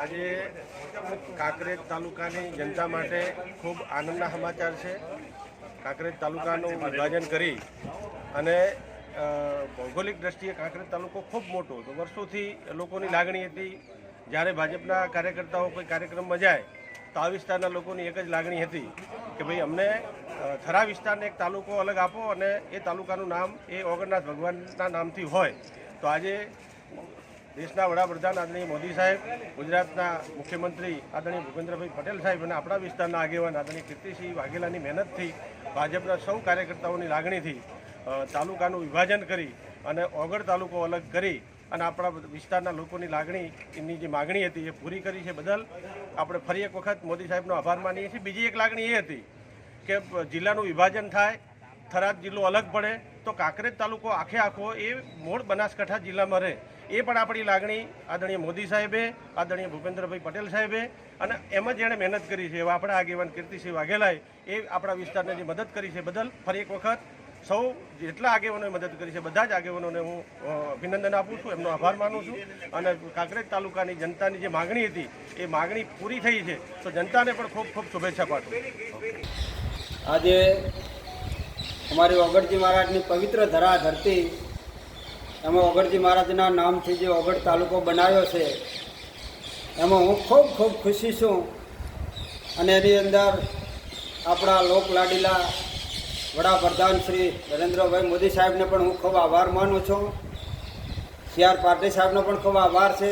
આજે કાંકરેજ તાલુકાની જનતા માટે ખૂબ આનંદના સમાચાર છે. કાંકરેજ તાલુકાનું વિભાજન કરી અને ભૌગોલિક દ્રષ્ટિએ કાંકરેજ તાલુકો ખૂબ મોટો. તો વર્ષોથી લોકોની લાગણી હતી, જ્યારે ભાજપના કાર્યકર્તાઓ કોઈ કાર્યક્રમમાં જાય, તો આ વિસ્તારના લોકોની એક જ લાગણી હતી કે ભાઈ અમને થરા વિસ્તારને એક તાલુકો અલગ આપો અને એ તાલુકાનું નામ એ ઓગણનાથ ભગવાનના નામથી હોય. તો આજે દેશના વડાપ્રધાન આદરણીય મોદી સાહેબ, ગુજરાતના મુખ્યમંત્રી આદરણીય ભૂપેન્દ્રભાઈ પટેલ સાહેબ અને આપણા વિસ્તારના આગેવાન આદરણીય કીર્તિસિંહ વાઘેલાની મહેનતથી ભાજપના સૌ કાર્યકર્તાઓની લાગણીથી તાલુકાનું વિભાજન કરી અને ઓગળ તાલુકો અલગ કરી અને આપણા વિસ્તારના લોકોની લાગણી, એમની જે માગણી હતી એ પૂરી કરી છે બદલ આપણે ફરી એક વખત મોદી સાહેબનો આભાર માનીએ છીએ. બીજી એક લાગણી એ હતી કે જિલ્લાનું વિભાજન થાય, થરાદ જિલ્લો અલગ પડે, તો કાંકરેજ તાલુકો આખે આખો એ મૂળ બનાસકાંઠા જિલ્લામાં રહે. એ પણ આપણી લાગણી આદરણીય મોદી સાહેબે, આદરણીય ભૂપેન્દ્રભાઈ પટેલ સાહેબે અને એમ જ એણે મહેનત કરી છે, એવા આપણા આગેવાન કીર્તિસિંહ વાઘેલાએ એ આપણા વિસ્તારને જે મદદ કરી છે બદલ ફરી એક વખત સૌ જેટલા આગેવાનોએ મદદ કરી છે, બધા જ આગેવાનોને હું અભિનંદન આપું છું, એમનો આભાર માનું છું અને કાંકરેજ તાલુકાની જનતાની જે માગણી હતી, એ માગણી પૂરી થઈ છે, તો જનતાને પણ ખૂબ ખૂબ શુભેચ્છા પાઠવું. આજે અમારી ઓગળજી મહારાજની પવિત્ર ધરા ધરતી એમાં ઓગળજી મહારાજના નામથી જે ઓગળ તાલુકો બનાવ્યો છે, એમાં હું ખૂબ ખૂબ ખુશી છું. અને એની અંદર આપણા લોકલાડીલા વડાપ્રધાન શ્રી નરેન્દ્રભાઈ મોદી સાહેબને પણ હું ખૂબ આભાર માનું છું. સી આર પાટીલ સાહેબનો પણ ખૂબ આભાર છે.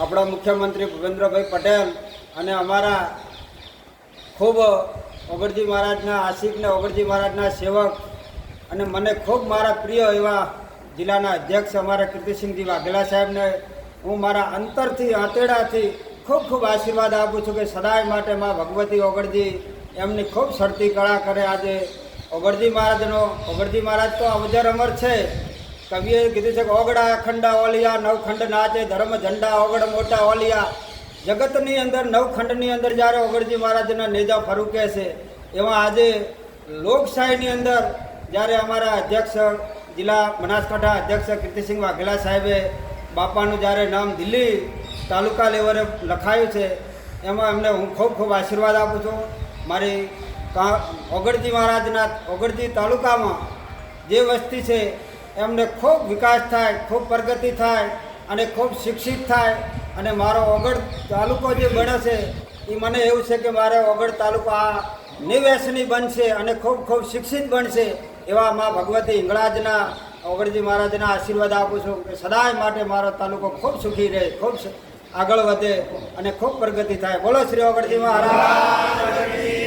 આપણા મુખ્યમંત્રી ભૂપેન્દ્રભાઈ પટેલ અને અમારા ખૂબ ઓગળજી મહારાજના આશિક ને ઓગળજી મહારાજના સેવક અને મને ખૂબ મારા પ્રિય એવા જિલ્લાના અધ્યક્ષ અમારા કીર્તિસિંહજી વાઘેલા સાહેબને હું મારા અંતરથી આંતેડાથી ખૂબ ખૂબ આશીર્વાદ આપું છું કે સદાય માટે માં ભગવતી ઓગળજી એમની ખૂબ શરતી કળા કરે આજે. ઓગળજી મહારાજનો, ઓગળજી મહારાજ તો અવજર અમર છે. કવિએ કીધું છે કે ઓગળા ખંડા ઓલિયા, નવખંડ નાચે ધર્મ ઝંડા, ઓગળ મોટા ઓલિયા. જગતની અંદર, નવખંડની અંદર જ્યારે ઓગળજી મહારાજના નેજા ફરૂકે છે એમાં આજે લોકશાહીની અંદર જ્યારે અમારા અધ્યક્ષ જિલ્લા બનાસકાંઠા અધ્યક્ષ કીર્તિસિંહ વાઘેલા સાહેબે બાપાનું જ્યારે નામ દિલ્હી તાલુકા લેવલે લખાયું છે, એમાં એમને હું ખૂબ ખૂબ આશીર્વાદ આપું છું. મારી ઓગળજી મહારાજના ઓગળજી તાલુકામાં જે વસ્તી છે, એમને ખૂબ વિકાસ થાય, ખૂબ પ્રગતિ થાય અને ખૂબ શિક્ષિત થાય અને મારો ઓગળ તાલુકો જે બને છે, એ મને એવું છે કે મારે ઓગળ તાલુકો આ નિવેશની બનશે અને ખૂબ ખૂબ શિક્ષિત બનશે. એવા મા ભગવતી હિંગળાજના, ઓગણજી મહારાજના આશીર્વાદ આપું છું કે સદાય માટે મારો તાલુકો ખૂબ સુખી રહે, ખૂબ આગળ વધે અને ખૂબ પ્રગતિ થાય. બોલો શ્રી ઓગણજી મહારાજ.